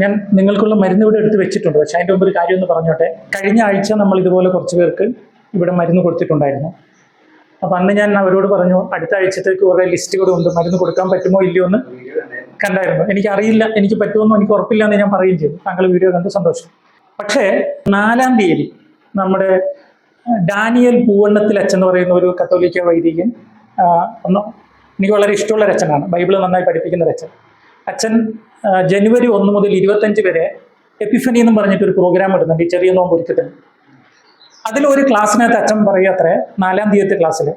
ഞാൻ നിങ്ങൾക്കുള്ള മരുന്ന് ഇവിടെ എടുത്ത് വെച്ചിട്ടുണ്ട്. പക്ഷെ അതിന്റെ മുമ്പ് ഒരു കാര്യം ഒന്ന് പറഞ്ഞോട്ടെ? കഴിഞ്ഞ ആഴ്ച നമ്മൾ ഇതുപോലെ കുറച്ച് പേർക്ക് ഇവിടെ മരുന്ന് കൊടുത്തിട്ടുണ്ടായിരുന്നു. അപ്പം അന്ന് ഞാൻ അവരോട് പറഞ്ഞു അടുത്ത ആഴ്ചത്തേക്ക് കുറേ ലിസ്റ്റ് കൂടെ ഉണ്ട്. മരുന്ന് കൊടുക്കാൻ പറ്റുമോ ഇല്ലയോ എന്ന് കണ്ടായിരുന്നു. എനിക്ക് അറിയില്ല എനിക്ക് പറ്റുമെന്നോ എനിക്ക് ഉറപ്പില്ല എന്ന് ഞാൻ പറയുകയും ചെയ്തു. താങ്കൾ വീഡിയോ കണ്ട് സന്തോഷം. പക്ഷേ നാലാം തീയതി നമ്മുടെ ഡാനിയൽ പൂവണ്ണത്തിൽ അച്ഛൻ എന്ന് പറയുന്ന ഒരു കത്തോലിക്ക വൈദികൻ ഒന്ന് എനിക്ക് വളരെ ഇഷ്ടമുള്ള ഒരു അച്ഛനാണ്. ബൈബിൾ നന്നായി പഠിപ്പിക്കുന്ന ഒരു അച്ഛൻ ജനുവരി ഒന്ന് മുതൽ ഇരുപത്തഞ്ച് വരെ എപ്പിഫനി എന്ന് പറഞ്ഞിട്ട് ഒരു പ്രോഗ്രാം ഇടുന്നുണ്ട് ഈ ചെറിയ ഒരുക്കത്തിന്. അതിലൊരു ക്ലാസ്സിനകത്ത് അച്ഛൻ പറയുക അത്രേ നാലാം തീയതി ക്ലാസ്സിൽ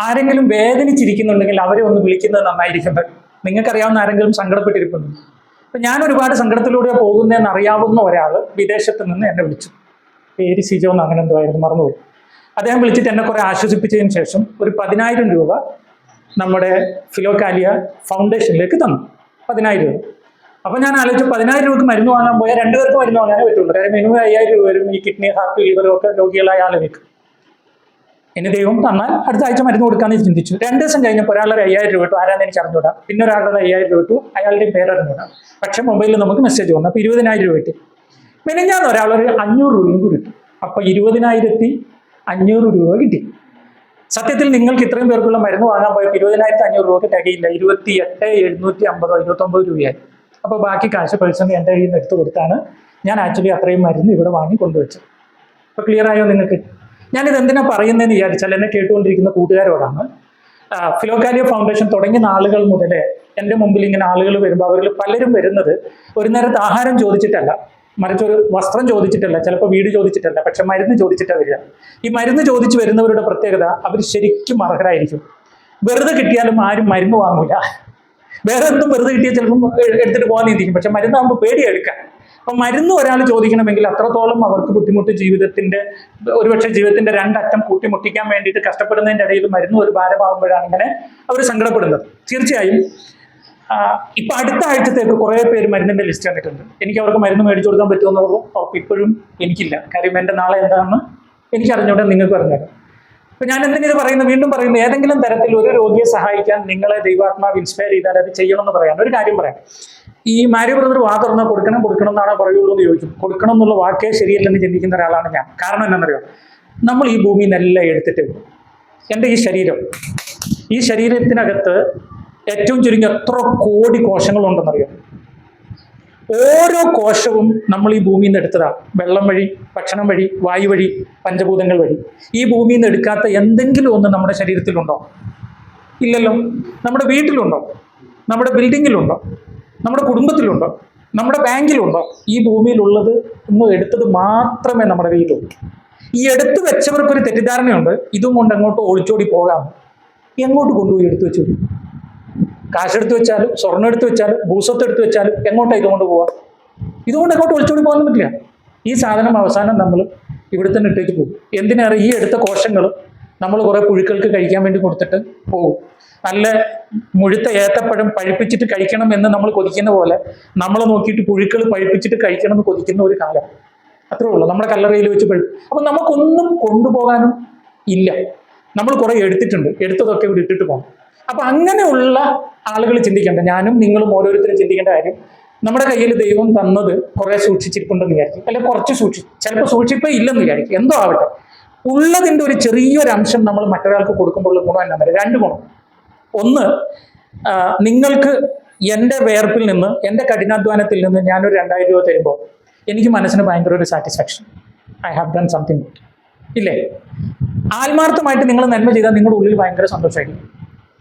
ആരെങ്കിലും വേദനിച്ചിരിക്കുന്നുണ്ടെങ്കിൽ അവരെ ഒന്ന് വിളിക്കുന്നത് നന്നായിരിക്കും. നിങ്ങൾക്കറിയാവുന്ന ആരെങ്കിലും സങ്കടപ്പെട്ടിരിക്കുന്നു. അപ്പം ഞാൻ ഒരുപാട് സങ്കടത്തിലൂടെ പോകുന്നതെന്ന് അറിയാവുന്ന ഒരാൾ വിദേശത്ത് നിന്ന് എന്നെ വിളിച്ചു. പേര് സിജോ എന്ന് അങ്ങനെ എന്തോ ആയിരുന്നു മറന്നുപോയി. അദ്ദേഹം വിളിച്ചിട്ട് എന്നെ കുറെ ആശ്വസിപ്പിച്ചതിന് ശേഷം ഒരു പതിനായിരം രൂപ നമ്മുടെ ഫിലോകാലിയ ഫൗണ്ടേഷനിലേക്ക് തന്നു. പതിനായിരം രൂപ. അപ്പൊ ഞാൻ ആലോചിച്ചു പതിനായിരം രൂപയ്ക്ക് മരുന്ന് വാങ്ങാൻ പോയാൽ രണ്ടു പേർക്ക് മരുന്ന് വാങ്ങാനേ പറ്റുള്ളൂ. കാര്യം മിനിമം അയ്യായിരം രൂപ വരും ഈ കിഡ്നി ഹാർട്ട് ലിവറും ഒക്കെ രോഗികളായ ആളുകൾക്ക്. ഇനി ദൈവം തന്നാൽ അടുത്ത ആഴ്ച മരുന്ന് കൊടുക്കാമെന്ന് ചിന്തിച്ചു. രണ്ട് ദിവസം കഴിഞ്ഞപ്പോൾ ഒരാളൊരു അയ്യായിരം രൂപ ഇട്ടു ആരാന്ന് എനിക്ക് അറിഞ്ഞൂടാ പിന്നെ ഒരാളുടെ അയ്യായിരം രൂപ ഇട്ടു അയാളുടെയും പേര് അറിഞ്ഞൂടാ പക്ഷെ മൊബൈലിൽ നമുക്ക് മെസ്സേജ് വന്നു. അപ്പോൾ ഇരുപതിനായിരം രൂപ കിട്ടി. മിനിഞ്ഞാന്ന് ഒരാളൊരു അഞ്ഞൂറ് രൂപയും കൂടി ഇട്ടു അപ്പോൾ ഇരുപതിനായിരത്തി അഞ്ഞൂറ് രൂപ കിട്ടി. സത്യത്തിൽ നിങ്ങൾക്ക് ഇത്രയും പേർക്കുള്ള മരുന്ന് വാങ്ങാൻ പോയപ്പോൾ ഇരുപതിനായിരത്തി അഞ്ഞൂറ് രൂപയ്ക്ക് തികയില്ല. ഇരുപത്തി എട്ട് എഴുന്നൂറ്റി അമ്പതോ ഇരുപത്തൊമ്പത് രൂപയായി. അപ്പോൾ ബാക്കി കാശ് പേഴ്സൺ എന്റെ കയ്യിൽ നിന്ന് എടുത്ത് കൊടുത്താണ്. ഞാൻ ആക്ച്വലി അത്രയും മരുന്ന് ഇവിടെ വാങ്ങി കൊണ്ടുവച്ചത് അപ്പോൾ ക്ലിയർ ആയോ നിങ്ങൾക്ക്? ഞാനിത് എന്തിനാ പറയുന്നതെന്ന് വിചാരിച്ചാൽ എന്നെ കേട്ടുകൊണ്ടിരിക്കുന്ന കൂട്ടുകാരോടാണ്. ഫിലോകാലിയ ഫൗണ്ടേഷൻ തുടങ്ങിയ നാളുകൾ മുതലേ എന്റെ മുമ്പിൽ ഇങ്ങനെ ആളുകൾ വരുമ്പോൾ അവരിൽ പലരും വരുന്നത് ഒരു നേരത്തെ ആഹാരം ചോദിച്ചിട്ടല്ല. മറിച്ച് ഒരു വസ്ത്രം ചോദിച്ചിട്ടല്ല ചിലപ്പോൾ വീട് ചോദിച്ചിട്ടല്ല പക്ഷെ മരുന്ന് ചോദിച്ചിട്ടാണ് വരിക. ഈ മരുന്ന് ചോദിച്ചു വരുന്നവരുടെ പ്രത്യേകത അവർ ശരിക്കും അർഹരായിരിക്കും. വെറുതെ കിട്ടിയാലും ആരും മരുന്ന് വാങ്ങൂല. വേറെ എന്തും വെറുതെ കിട്ടിയാൽ ചിലപ്പം എടുത്തിട്ട് പോകാൻ നീന്തിക്കും. പക്ഷെ മരുന്നാകുമ്പോൾ പേടി എടുക്കാൻ അപ്പൊ മരുന്ന് ഒരാൾ ചോദിക്കണമെങ്കിൽ അത്രത്തോളം അവർക്ക് ബുദ്ധിമുട്ട് ജീവിതത്തിന്റെ ഒരുപക്ഷെ ജീവിതത്തിന്റെ രണ്ടറ്റം കൂട്ടിമുട്ടിക്കാൻ വേണ്ടിയിട്ട് കഷ്ടപ്പെടുന്നതിന്റെ ഇടയിൽ മരുന്ന് ഒരു ഭാരമാകുമ്പോഴാണ് ഇങ്ങനെ അവർ സങ്കടപ്പെടുന്നത്. തീർച്ചയായും ഇപ്പൊ അടുത്ത ആഴ്ചത്തേക്ക് കുറെ പേര് മരുന്നിന്റെ ലിസ്റ്റ് തന്നിട്ടുണ്ട് എനിക്ക് അവർക്ക് മരുന്ന് മേടിച്ചു കൊടുക്കാൻ പറ്റുമെന്നുള്ള ഉറപ്പ് ഇപ്പോഴും എനിക്കില്ല. കാര്യം എന്റെ നാളെ എന്താണെന്ന് എനിക്ക് അറിഞ്ഞോട്ടെ നിങ്ങൾക്ക് അറിഞ്ഞൂടെ അപ്പൊ ഞാൻ എന്തെങ്കിലും ഇത് വീണ്ടും പറയുന്നു ഏതെങ്കിലും തരത്തിൽ ഒരു രോഗിയെ സഹായിക്കാൻ നിങ്ങളെ ദൈവാത്മാവ് ഇൻസ്പയർ ചെയ്താൽ അത് ചെയ്യണമെന്ന് പറയാം. ഒരു കാര്യം പറയാം. ഈ മാരി ബ്രദർ വാ കൊടുക്കണം കൊടുക്കണം എന്നാണ് പറയുള്ളൂ എന്ന് ചോദിക്കും. കൊടുക്കണം എന്നുള്ള വാക്കേ ശരിയല്ലെന്ന് ചിന്തിക്കുന്ന ഒരാളാണ് ഞാൻ. കാരണം എന്താണെന്നറിയോ? നമ്മൾ ഈ ഭൂമിയിൽ നിന്നെല്ലാം എടുത്തിട്ട്. എന്റെ ഈ ശരീരം. ഈ ശരീരത്തിനകത്ത് ഏറ്റവും ചുരുങ്ങി എത്ര കോടി കോശങ്ങൾ കോശങ്ങളുണ്ടെന്നറിയാം? ഓരോ കോശവും നമ്മൾ ഈ ഭൂമിയിൽ നിന്ന് എടുത്തതാ. വെള്ളം വഴി ഭക്ഷണം വഴി വായു വഴി പഞ്ചഭൂതങ്ങൾ വഴി. ഈ ഭൂമിയിൽ നിന്ന് എടുക്കാത്ത എന്തെങ്കിലും ഒന്ന് നമ്മുടെ ശരീരത്തിലുണ്ടോ? ഇല്ലല്ലോ. നമ്മുടെ വീട്ടിലുണ്ടോ? നമ്മുടെ ബിൽഡിങ്ങിലുണ്ടോ? നമ്മുടെ കുടുംബത്തിലുണ്ടോ? നമ്മുടെ ബാങ്കിലുണ്ടോ? ഈ ഭൂമിയിലുള്ളത് ഒന്ന് എടുത്തത് മാത്രമേ നമ്മുടെ കയ്യിലുള്ളൂ. ഈ എടുത്തു വെച്ചവർക്കൊരു തെറ്റിദ്ധാരണയുണ്ട്. ഇതും കൊണ്ട് അങ്ങോട്ട് ഒളിച്ചോടി പോകാം. എങ്ങോട്ട് കൊണ്ടുപോയി എടുത്തു വെച്ചു? കാശെടുത്ത് വെച്ചാലും സ്വർണം എടുത്ത് വെച്ചാലും ഭൂസ്വത്ത് എടുത്ത് വെച്ചാലും എങ്ങോട്ടാണ് ഇതുകൊണ്ട് പോവാം ഇതുകൊണ്ട് എങ്ങോട്ട് ഒളിച്ചോടി പോകാൻ പറ്റില്ല. ഈ സാധനം അവസാനം നമ്മൾ ഇവിടെ തന്നെ ഇട്ടേക്ക് പോകും. എന്തിനേറെ ഈ എടുത്ത കോശങ്ങൾ നമ്മൾ കുറേ പുഴുക്കൾക്ക് കഴിക്കാൻ വേണ്ടി കൊടുത്തിട്ട് പോകും. നല്ല മുഴുത്ത ഏത്തപ്പഴം പഴുപ്പിച്ചിട്ട് കഴിക്കണം എന്ന് നമ്മൾ കൊതിക്കുന്ന പോലെ നമ്മളെ നോക്കിയിട്ട് പുഴുക്കൾ പഴുപ്പിച്ചിട്ട് കഴിക്കണം എന്ന് കൊതിക്കുന്ന ഒരു കാലം. അത്രേ ഉള്ളൂ. നമ്മുടെ കല്ലറയിൽ വെച്ച് പഴുപ്പ് അപ്പം നമുക്കൊന്നും കൊണ്ടുപോകാനും ഇല്ല. നമ്മൾ കുറേ എടുത്തിട്ടുണ്ട്. എടുത്തതൊക്കെ ഇവിടെ ഇട്ടിട്ട് പോകണം അപ്പൊ അങ്ങനെയുള്ള ആളുകൾ ചിന്തിക്കേണ്ട. ഞാനും നിങ്ങളും ഓരോരുത്തരും ചിന്തിക്കേണ്ട കാര്യം നമ്മുടെ കയ്യിൽ ദൈവം തന്നത് കുറെ സൂക്ഷിച്ചിരിപ്പുണ്ടെന്ന് വിചാരിക്കും. അല്ലെ കുറച്ച് സൂക്ഷിച്ചു ചിലപ്പോൾ സൂക്ഷിപ്പേ ഇല്ലെന്ന് വിചാരിക്കും. എന്തോ ആവട്ടെ. ഉള്ളതിന്റെ ഒരു ചെറിയൊരു അംശം നമ്മൾ മറ്റൊരാൾക്ക് കൊടുക്കുമ്പോൾ ഗുണം എന്നാ പറയുക. രണ്ട് ഗുണം. ഒന്ന് നിങ്ങൾക്ക് എന്റെ വേർപ്പിൽ നിന്ന് എന്റെ കഠിനാധ്വാനത്തിൽ നിന്ന് ഞാനൊരു രണ്ടായിരം രൂപ തരുമ്പോൾ എനിക്ക് മനസ്സിന് ഭയങ്കര ഒരു satisfaction I have done something ഇല്ലേ? ആത്മാർത്ഥമായിട്ട് നിങ്ങൾ നന്മ ചെയ്താൽ നിങ്ങളുടെ ഉള്ളിൽ ഭയങ്കര സന്തോഷമായിരിക്കും.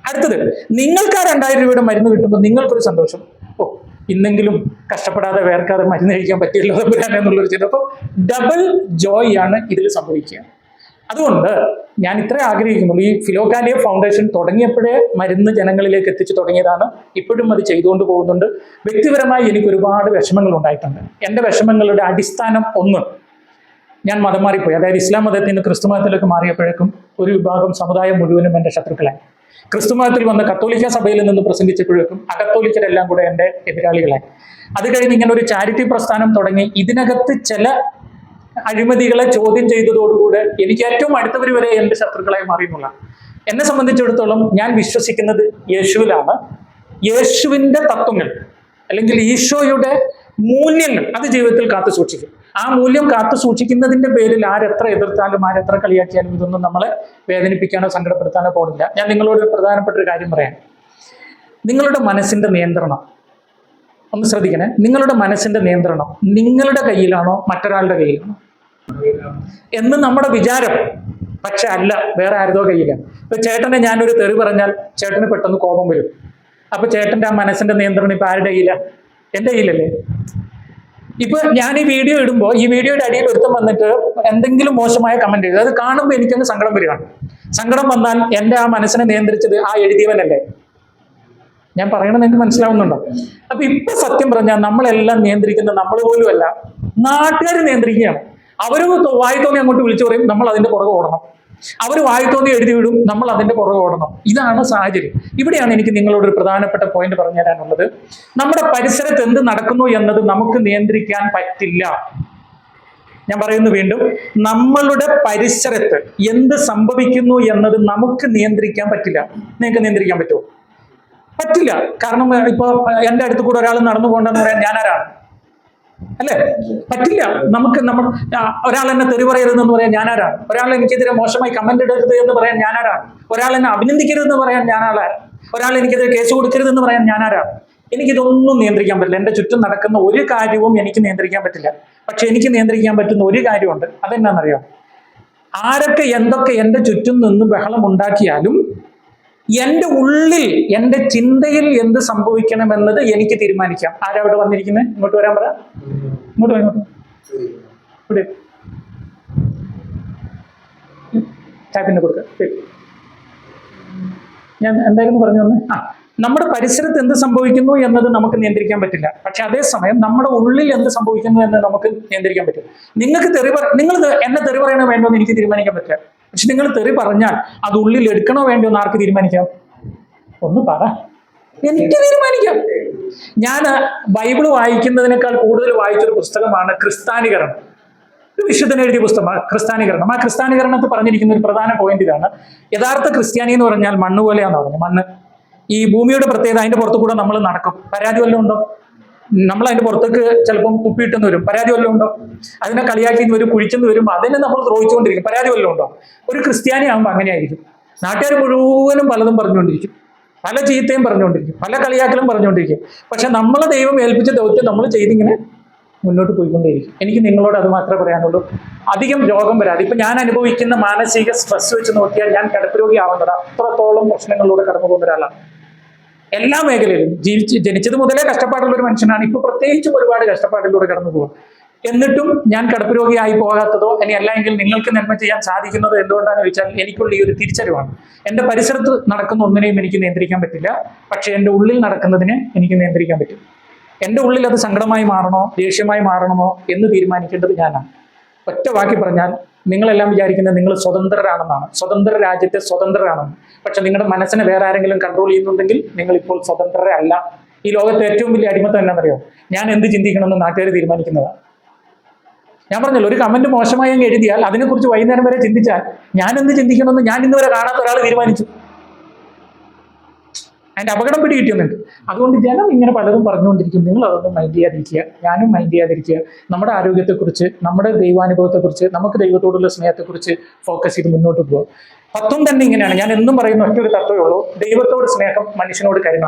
അടുത്തത് നിങ്ങൾക്ക് ആ രണ്ടായിരം രൂപയുടെ മരുന്ന് കിട്ടുമ്പോൾ നിങ്ങൾക്കൊരു സന്തോഷം. ഓ ഇന്നെങ്കിലും കഷ്ടപ്പെടാതെ വേർക്കാതെ മരുന്ന് കഴിക്കാൻ പറ്റിയല്ലോ എന്നുള്ളൊരു ചിന്ത. അപ്പോൾ ഡബിൾ ജോയ് ആണ് ഇതിൽ സംഭവിക്കുക. അതുകൊണ്ട് ഞാൻ ഇത്ര ആഗ്രഹിക്കുന്നുള്ളൂ. ഈ ഫിലോകാലിയ ഫൗണ്ടേഷൻ തുടങ്ങിയപ്പോഴേ മരുന്ന് ജനങ്ങളിലേക്ക് എത്തിച്ചു തുടങ്ങിയതാണ്. ഇപ്പോഴും അത് ചെയ്തുകൊണ്ട് പോകുന്നുണ്ട്. വ്യക്തിപരമായി എനിക്ക് ഒരുപാട് വിഷമങ്ങൾ ഉണ്ടായിട്ടുണ്ട്. എന്റെ വിഷമങ്ങളുടെ അടിസ്ഥാനം ഒന്ന് ഞാൻ മതം മാറിപ്പോയി. അതായത് ഇസ്ലാം മതത്തിൽ നിന്ന് ക്രിസ്തു മതത്തിലേക്ക് മാറിയപ്പോഴേക്കും ഒരു വിഭാഗം സമുദായം മുഴുവനും എന്റെ ശത്രുക്കളായി. ക്രിസ്തു മതത്തിൽ വന്ന കത്തോലിക്ക സഭയിൽ നിന്ന് പ്രസംഗിച്ചപ്പോഴേക്കും അകത്തോലിക്കരെല്ലാം കൂടെ എന്റെ എതിരാളികളായി. അത് കഴിഞ്ഞ് ഇങ്ങനെ ഒരു ചാരിറ്റി പ്രസ്ഥാനം തുടങ്ങി. ഇതിനകത്ത് ചില അഴിമതികളെ ചോദ്യം ചെയ്തതോടുകൂടെ എനിക്ക് ഏറ്റവും അടുത്തവർ വരെ എന്റെ ശത്രുക്കളായി മാറിയെന്നുള്ള. എന്നെ സംബന്ധിച്ചിടത്തോളം ഞാൻ വിശ്വസിക്കുന്നത് യേശുവിലാണ്. യേശുവിന്റെ തത്വങ്ങൾ അല്ലെങ്കിൽ ഈശോയുടെ മൂല്യങ്ങൾ അത് ജീവിതത്തിൽ കാത്തു സൂക്ഷിക്കും ആ മൂല്യം കാത്തു സൂക്ഷിക്കുന്നതിന്റെ പേരിൽ ആരെത്ര എതിർത്താലും ആരെത്ര കളിയാക്കിയാലും ഇതൊന്നും നമ്മളെ വേദനിപ്പിക്കാനോ സങ്കടപ്പെടുത്താനോ പോകില്ല ഞാൻ നിങ്ങളോട് പ്രധാനപ്പെട്ട ഒരു കാര്യം പറയാം. നിങ്ങളുടെ മനസ്സിന്റെ നിയന്ത്രണം. ഒന്ന് ശ്രദ്ധിക്കണേ. നിങ്ങളുടെ മനസ്സിന്റെ നിയന്ത്രണം നിങ്ങളുടെ കയ്യിലാണോ മറ്റൊരാളുടെ കയ്യിലാണോ? എന്ന് നമ്മുടെ വിചാരം. പക്ഷെ അല്ല വേറെ ആരുതോ കയ്യിലാണ്. ഇപ്പൊ ചേട്ടനെ ഞാനൊരു തെറി പറഞ്ഞാൽ ചേട്ടന് പെട്ടെന്ന് കോപം വരും. അപ്പൊ ചേട്ടന്റെ ആ മനസ്സിന്റെ നിയന്ത്രണം ഇപ്പൊ ആരുടെ കയ്യില? എന്റെ കയ്യിലല്ലേ? ഇപ്പൊ ഞാൻ ഈ വീഡിയോ ഇടുമ്പോൾ ഈ വീഡിയോയുടെ അടിയിൽ ഒരുത്തം വന്നിട്ട് എന്തെങ്കിലും മോശമായ കമന്റ് എഴുതും. അത് കാണുമ്പോൾ എനിക്കൊന്ന് സങ്കടം വരികയാണ്. സങ്കടം വന്നാൽ എന്റെ ആ മനസ്സിനെ നിയന്ത്രിച്ചത് ആ എഴുതിയവനല്ലേ? ഞാൻ പറയണത് നിങ്ങൾക്ക് മനസ്സിലാവുന്നുണ്ടോ? അപ്പൊ ഇപ്പൊ സത്യം പറഞ്ഞാൽ നമ്മളെല്ലാം നിയന്ത്രിക്കുന്ന നമ്മൾ പോലും അല്ല. നാട്ടുകാർ നിയന്ത്രിക്കുകയാണ്. അവരും വായി തോന്നി അങ്ങോട്ട് വിളിച്ചു പറയും നമ്മൾ അതിന്റെ പുറകെ ഓടണം. അവർ വായിത്തോന്നി എഴുതി വിടും. നമ്മൾ അതിന്റെ പുറകെ ഓടണം. ഇതാണ് സാഹചര്യം. ഇവിടെയാണ് എനിക്ക് നിങ്ങളോട് ഒരു പ്രധാനപ്പെട്ട പോയിന്റ് പറഞ്ഞു തരാനുള്ളത് നമ്മുടെ പരിസരത്ത് എന്ത് നടക്കുന്നു എന്നത് നമുക്ക് നിയന്ത്രിക്കാൻ പറ്റില്ല. ഞാൻ പറയുന്നു വീണ്ടും നമ്മളുടെ പരിസരത്ത് എന്ത് സംഭവിക്കുന്നു എന്നത് നമുക്ക് നിയന്ത്രിക്കാൻ പറ്റില്ല. നിങ്ങൾക്ക് നിയന്ത്രിക്കാൻ പറ്റുമോ? പറ്റില്ല. കാരണം ഇപ്പൊ എന്റെ അടുത്ത് കൂടെ ഒരാൾ നടന്നു പോകണ്ടെന്ന് പറയാൻ ഞാനാരാണ്? അല്ലേ? പറ്റില്ല. നമുക്ക് നമ്മൾ ഒരാൾ എന്നെ തെറി പറയരുതെന്ന് പറയാൻ ഞാനാരാണ്? ഒരാൾ എനിക്കെതിരെ മോശമായി കമന്റ് ഇടരുത് എന്ന് പറയാൻ ഞാനാരാണ്? ഒരാൾ എന്നെ അഭിനന്ദിക്കരുതെന്ന് പറയാൻ ഞാനാളാണ്. ഒരാൾ എനിക്കെതിരെ കേസ് കൊടുക്കരുതെന്ന് പറയാൻ ഞാനാരാണ്? എനിക്കിതൊന്നും നിയന്ത്രിക്കാൻ പറ്റില്ല. എന്റെ ചുറ്റും നടക്കുന്ന ഒരു കാര്യവും എനിക്ക് നിയന്ത്രിക്കാൻ പറ്റില്ല. പക്ഷെ എനിക്ക് നിയന്ത്രിക്കാൻ പറ്റുന്ന ഒരു കാര്യമുണ്ട്. അതെന്നാണെന്നറിയാം ആരൊക്കെ എന്തൊക്കെ എന്റെ ചുറ്റും നിന്ന് ബഹളം ഉണ്ടാക്കിയാലും എന്റെ ഉള്ളിൽ എന്റെ ചിന്തയിൽ എന്ത് സംഭവിക്കണമെന്നത് എനിക്ക് തീരുമാനിക്കാം. ആരാ അവിടെ വന്നിരിക്കുന്നത് ഇങ്ങോട്ട് വരാൻ പറ. ഇങ്ങോട്ട് ഇങ്ങോട്ട് ടാപ്പിന് കൊടുക്ക. ശരി. ഞാൻ എന്തായിരുന്നു പറഞ്ഞു വന്ന്? ആ നമ്മുടെ പരിസരത്ത് എന്ത് സംഭവിക്കുന്നു എന്നത് നമുക്ക് നിയന്ത്രിക്കാൻ പറ്റില്ല. പക്ഷെ അതേസമയം നമ്മുടെ ഉള്ളിൽ എന്ത് സംഭവിക്കുന്നു എന്ന് നമുക്ക് നിയന്ത്രിക്കാൻ പറ്റും. നിങ്ങൾക്ക് തെറി നിങ്ങൾ എന്നെ തെറി പറയണോ വേണ്ടോ എന്ന് എനിക്ക് തീരുമാനിക്കാൻ പറ്റില്ല. പക്ഷെ നിങ്ങൾ തെറി പറഞ്ഞാൽ അത് ഉള്ളിൽ എടുക്കണോ വേണ്ടോ എന്ന് ആർക്ക് തീരുമാനിക്കാം? ഒന്ന് പറ. എനിക്ക് തീരുമാനിക്കാം. ഞാൻ ബൈബിൾ വായിക്കുന്നതിനേക്കാൾ കൂടുതൽ വായിച്ചൊരു പുസ്തകമാണ് ക്രിസ്താനികരണം. വിശുദ്ധൻ എഴുതിയ പുസ്തകമാണ് ക്രിസ്താനികരണം. ആ ക്രിസ്താനികരണത്തിൽ പറഞ്ഞിരിക്കുന്ന ഒരു പ്രധാന പോയിന്റ് ഇതാണ്. യഥാർത്ഥ ക്രിസ്ത്യാനി എന്ന് പറഞ്ഞാൽ മണ്ണ് പോലെയാന്ന് പറഞ്ഞു മണ്ണ്. ഈ ഭൂമിയുടെ പ്രത്യേകത അതിന്റെ പുറത്തു കൂടെ നമ്മൾ നടക്കും. പരാതി വല്ലതും ഉണ്ടോ? നമ്മൾ അതിന്റെ പുറത്തേക്ക് ചിലപ്പം കുപ്പിയിട്ടെന്ന് വരും. പരാതി വല്ലതും ഉണ്ടോ? അതിനെ കളിയാക്കി വരും കുഴിച്ചെന്ന് വരും അതിനെ നമ്മൾ ദ്രോഹിച്ചുകൊണ്ടിരിക്കും. പരാതി വല്ലതും ഉണ്ടോ? ഒരു ക്രിസ്ത്യാനി ആകുമ്പോൾ അങ്ങനെയായിരിക്കും. നാട്ടുകാർ മുഴുവനും പലതും പറഞ്ഞുകൊണ്ടിരിക്കും. പല ചീത്തയും പറഞ്ഞുകൊണ്ടിരിക്കും. പല കളിയാക്കലും പറഞ്ഞുകൊണ്ടിരിക്കും. പക്ഷെ നമ്മളെ ദൈവം ഏൽപ്പിച്ച ദൗത്യം നമ്മൾ ചെയ്തിങ്ങനെ മുന്നോട്ട് പോയിക്കൊണ്ടേയിരിക്കും. എനിക്ക് നിങ്ങളോട് അത് മാത്രമേ പറയാനുള്ളൂ. അധികം രോഗം വരാതെ. ഇപ്പൊ ഞാൻ അനുഭവിക്കുന്ന മാനസിക സ്ട്രെസ് വെച്ച് നോക്കിയാൽ ഞാൻ കിടപ്പ് രോഗിയാവുന്നത് അത്രത്തോളം പ്രശ്നങ്ങളിലൂടെ കടന്നു പോകുന്ന ഒരാളാണ്. എല്ലാ മേഖലയിലും ജീവിച്ച് ജനിച്ചത് മുതലേ കഷ്ടപ്പാടുള്ള ഒരു മനുഷ്യനാണ്. ഇപ്പൊ പ്രത്യേകിച്ചും ഒരുപാട് കഷ്ടപ്പാടിലൂടെ കടന്നു പോകും എന്നിട്ടും ഞാൻ കിടപ്പ് രോഗിയായി പോകാത്തതോ ഇനി അല്ലെങ്കിൽ നിങ്ങൾക്ക് നന്മ ചെയ്യാൻ സാധിക്കുന്നതോ എന്തുകൊണ്ടാണെന്ന് ചോദിച്ചാൽ എനിക്കുള്ള ഈ ഒരു തിരിച്ചറിവാണ്. എന്റെ പരിസരത്ത് നടക്കുന്ന ഒന്നിനെയും എനിക്ക് നിയന്ത്രിക്കാൻ പറ്റില്ല. പക്ഷെ എന്റെ ഉള്ളിൽ നടക്കുന്നതിനെ എനിക്ക് നിയന്ത്രിക്കാൻ പറ്റും. എന്റെ ഉള്ളിൽ അത് സങ്കടമായി മാറണോ ദേഷ്യമായി മാറണമോ എന്ന് തീരുമാനിക്കേണ്ടത് ഞാനാണ്. ഒറ്റ വാക്കി പറഞ്ഞാൽ നിങ്ങളെല്ലാം വിചാരിക്കുന്നത് നിങ്ങൾ സ്വതന്ത്രരാണെന്നാണ്. സ്വതന്ത്ര രാജ്യത്തെ സ്വതന്ത്രരാണെന്ന്. പക്ഷെ നിങ്ങളുടെ മനസ്സിനെ വേറെ ആരെങ്കിലും കൺട്രോൾ ചെയ്യുന്നുണ്ടെങ്കിൽ നിങ്ങൾ ഇപ്പോൾ സ്വതന്ത്രരല്ല. ഈ ലോകത്തെ ഏറ്റവും വലിയ അടിമത്തം എന്നാണെന്നറിയോ ഞാൻ എന്ത് ചിന്തിക്കണമെന്ന് നാട്ടുകാർ തീരുമാനിക്കുന്നതാണ് ഞാൻ പറഞ്ഞല്ലോ ഒരു കമന്റ് മോശമായി അങ്ങ് എഴുതിയാൽ അതിനെക്കുറിച്ച് വൈകുന്നേരം വരെ ചിന്തിച്ചാൽ ഞാൻ എന്ത് ചിന്തിക്കണമെന്ന് ഞാൻ ഇന്നുവരെ കാണാത്ത ഒരാൾ തീരുമാനിച്ചു. അതിന്റെ അപകടം പിടി കിട്ടുന്നുണ്ട് അതുകൊണ്ട് ജനം ഇങ്ങനെ പലതും പറഞ്ഞുകൊണ്ടിരിക്കും നിങ്ങൾ അതൊന്നും മൈൻഡ് ചെയ്യാതിരിക്കുക. ഞാനും മൈൻഡ് ചെയ്യാതിരിക്കുക. നമ്മുടെ ആരോഗ്യത്തെക്കുറിച്ച് നമ്മുടെ ദൈവാനുഭവത്തെക്കുറിച്ച് നമുക്ക് ദൈവത്തോടുള്ള സ്നേഹത്തെക്കുറിച്ച് ഫോക്കസ് ചെയ്ത് മുന്നോട്ട് പോകുക തത്വം തന്നെ ഇങ്ങനെയാണ്. ഞാൻ എന്നും പറയുന്ന ഒറ്റൊരു തത്വമേ ഉള്ളൂ. ദൈവത്തോട് സ്നേഹം മനുഷ്യനോട് കരുണ.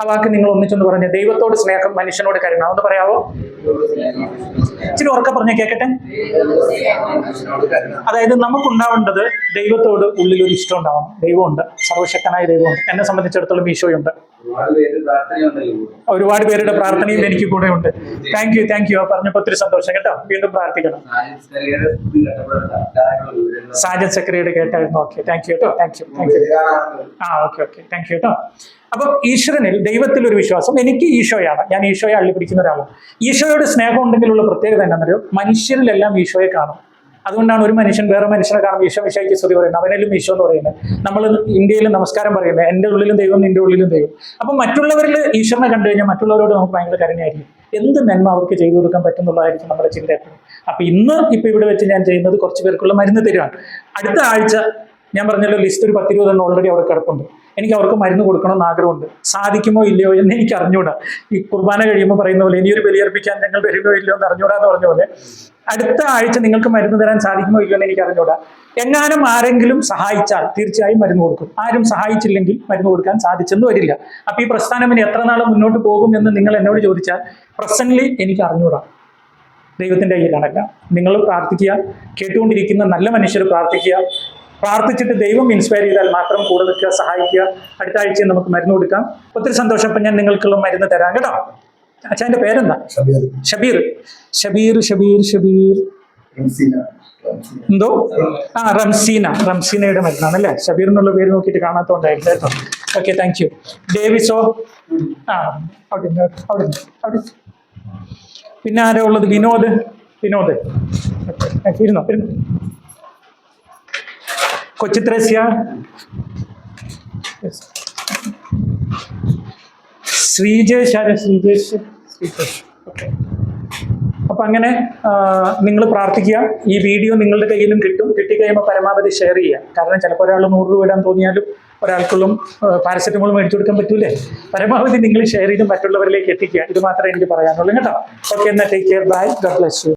ആ വാക്ക് നിങ്ങൾ ഒന്നിച്ചൊന്ന് പറഞ്ഞ ദൈവത്തോട് സ്നേഹം മനുഷ്യനോട് കരുണ. ഒന്ന് പറയാവോ? ഇച്ചിരി ഉറക്കെ പറഞ്ഞ കേക്കട്ടെ? അതായത് നമുക്കുണ്ടാവേണ്ടത് ദൈവത്തോട് ഉള്ളിൽ ഒരു ഇഷ്ടം ഉണ്ടാവണം. ദൈവമുണ്ട്. സർവശക്തനായ ദൈവമുണ്ട്. എന്നെ സംബന്ധിച്ചിടത്തോളം ഈശോയുണ്ട്. ഒരുപാട് പേരുടെ പ്രാർത്ഥനയും എനിക്ക് കൂടെ ഉണ്ട് താങ്ക് യു താങ്ക് യു പറഞ്ഞപ്പോ ഒത്തിരി സന്തോഷം. കേട്ടോ? വീണ്ടും പ്രാർത്ഥിക്കണം. സാജൻ സെക്രട്ടറി കേട്ടായിരുന്നു. ഓക്കെ താങ്ക് യു കേട്ടോ. താങ്ക് യു താങ്ക് യു ആ ഓക്കെ ഓക്കെ താങ്ക് യു കേട്ടോ. അപ്പം ഈശ്വരനിൽ ദൈവത്തിൽ ഒരു വിശ്വാസം എനിക്ക് ഈശോയാണ്. ഞാൻ ഈശോയെ അള്ളിപ്പിടിക്കുന്ന ഒരാളാണ്. ഈശോയുടെ സ്നേഹം ഉണ്ടെങ്കിലുള്ള പ്രത്യേകത എന്താണെന്നറിയോ? മനുഷ്യരിലെല്ലാം ഈശോയെ കാണും. അതുകൊണ്ടാണ് ഒരു മനുഷ്യൻ വേറെ മനുഷ്യനെ കാണുമ്പോൾ ഈശോ ഈശോയ്ക്ക് സ്തുതി പറയുന്നത്. അവനിലും ഈശോ എന്ന് പറയുന്നത്. നമ്മൾ ഇന്ത്യയിൽ നമസ്കാരം പറയുന്നത്. എന്റെ ഉള്ളിലും ദൈവം നിന്റെ ഉള്ളിലും ദൈവം. അപ്പം മറ്റുള്ളവരിൽ ഈശ്വരനെ കണ്ടു കഴിഞ്ഞാൽ മറ്റുള്ളവരോട് നമുക്ക് ഭയങ്കര കരുണയായിരിക്കും. എന്ത് നന്മ അവർക്ക് ചെയ്തു കൊടുക്കാൻ പറ്റുന്നുള്ളതായിരിക്കും നമ്മുടെ ചിന്ത അപ്പം ഇന്ന് ഇപ്പൊ ഇവിടെ വെച്ച് ഞാൻ ചെയ്യുന്നത് കുറച്ച് പേർക്കുള്ള മരുന്ന് തരുവാണ്. അടുത്ത ആഴ്ച ഞാൻ പറഞ്ഞല്ലോ ലിസ്റ്റ് ഒരു പത്തിരുപതെണ്ണം ഓൾറെഡി അവിടെ കിടപ്പുണ്ട്. എനിക്ക് അവർക്ക് മരുന്ന് കൊടുക്കണമെന്ന് ആഗ്രഹമുണ്ട്. സാധിക്കുമോ ഇല്ലയോ എന്ന് എനിക്ക് അറിഞ്ഞൂടാ. ഈ കുർബാന കഴിയുമ്പോൾ പറയുന്ന പോലെ ഇനിയൊരു ബലിയർപ്പിക്കാൻ ഞങ്ങൾ വരുമോ ഇല്ലയോ എന്ന് അറിഞ്ഞൂടാ എന്ന് പറഞ്ഞ പോലെ. അടുത്ത ആഴ്ച നിങ്ങൾക്ക് മരുന്ന് തരാൻ സാധിക്കുമോ ഇല്ലയോ എന്ന് എനിക്ക് അറിഞ്ഞൂടാ. എങ്ങാനും ആരെങ്കിലും സഹായിച്ചാൽ തീർച്ചയായും മരുന്ന് കൊടുക്കും. ആരും സഹായിച്ചില്ലെങ്കിൽ മരുന്ന് കൊടുക്കാൻ സാധിച്ചെന്ന് വരില്ല. അപ്പൊ ഈ പ്രസ്ഥാനം ഇനി എത്ര നാൾ മുന്നോട്ട് പോകും എന്ന് നിങ്ങൾ എന്നോട് ചോദിച്ചാൽ പ്രസന്റ്ലി എനിക്ക് അറിഞ്ഞൂടാ. ദൈവത്തിന്റെ കയ്യിലാണല്ല നിങ്ങൾ പ്രാർത്ഥിക്കുക. കേട്ടുകൊണ്ടിരിക്കുന്ന നല്ല മനുഷ്യർ പ്രാർത്ഥിക്കുക. പ്രാർത്ഥിച്ചിട്ട് ദൈവം ഇൻസ്പയർ ചെയ്താൽ മാത്രം കൂടെ നിൽക്കുക സഹായിക്കുക. അടുത്ത ആഴ്ച നമുക്ക് മരുന്ന് കൊടുക്കാം. ഒത്തിരി സന്തോഷം. അപ്പം ഞാൻ നിങ്ങൾക്കുള്ള മരുന്ന് തരാം കേട്ടോ. അച്ഛന്റെ പേരെന്താ? ഷബീർ. ഷബീർ. ഷബീർ ഷബീർ. എന്തോ? ആ റംസീന. റംസീനയുടെ മരുന്നാണ് അല്ലേ ഷബീർ എന്നുള്ള പേര് നോക്കിയിട്ട് കാണാത്തോണ്ടായിരുന്നു ഓക്കെ താങ്ക് യു ഡേവിസോ? ആ അവിടെ അവിടെ അവിടെ പിന്നെ ആരോ ഉള്ളത്? വിനോദ്? വിനോദ്. ഇരുന്നോ ഇരുന്നു. കൊച്ചിത്രേസ്യ Yes. ശ്രീജേഷ് ആരാ ശ്രീജേഷ് ശ്രീജേഷ് ഓക്കെ അപ്പൊ അങ്ങനെ നിങ്ങൾ പ്രാർത്ഥിക്കുക. ഈ വീഡിയോ നിങ്ങളുടെ കയ്യിലും കിട്ടും. കിട്ടിക്കഴിയുമ്പോൾ പരമാവധി ഷെയർ ചെയ്യുക. കാരണം ചിലപ്പോൾ ഒരാൾ നൂറ് രൂപ ഇടാൻ തോന്നിയാലും ഒരാൾക്കുള്ളും പാരസെറ്റമോൾ മേടിച്ചു കൊടുക്കാൻ പറ്റൂലേ പരമാവധി നിങ്ങൾ ഷെയർ ചെയ്ത് മറ്റുള്ളവരിലേക്ക് എത്തിക്കുക. ഇത് മാത്രമേ എനിക്ക് പറയാനുള്ളൂ കേട്ടോ. ഓക്കെ എന്നാൽ take care bye god bless you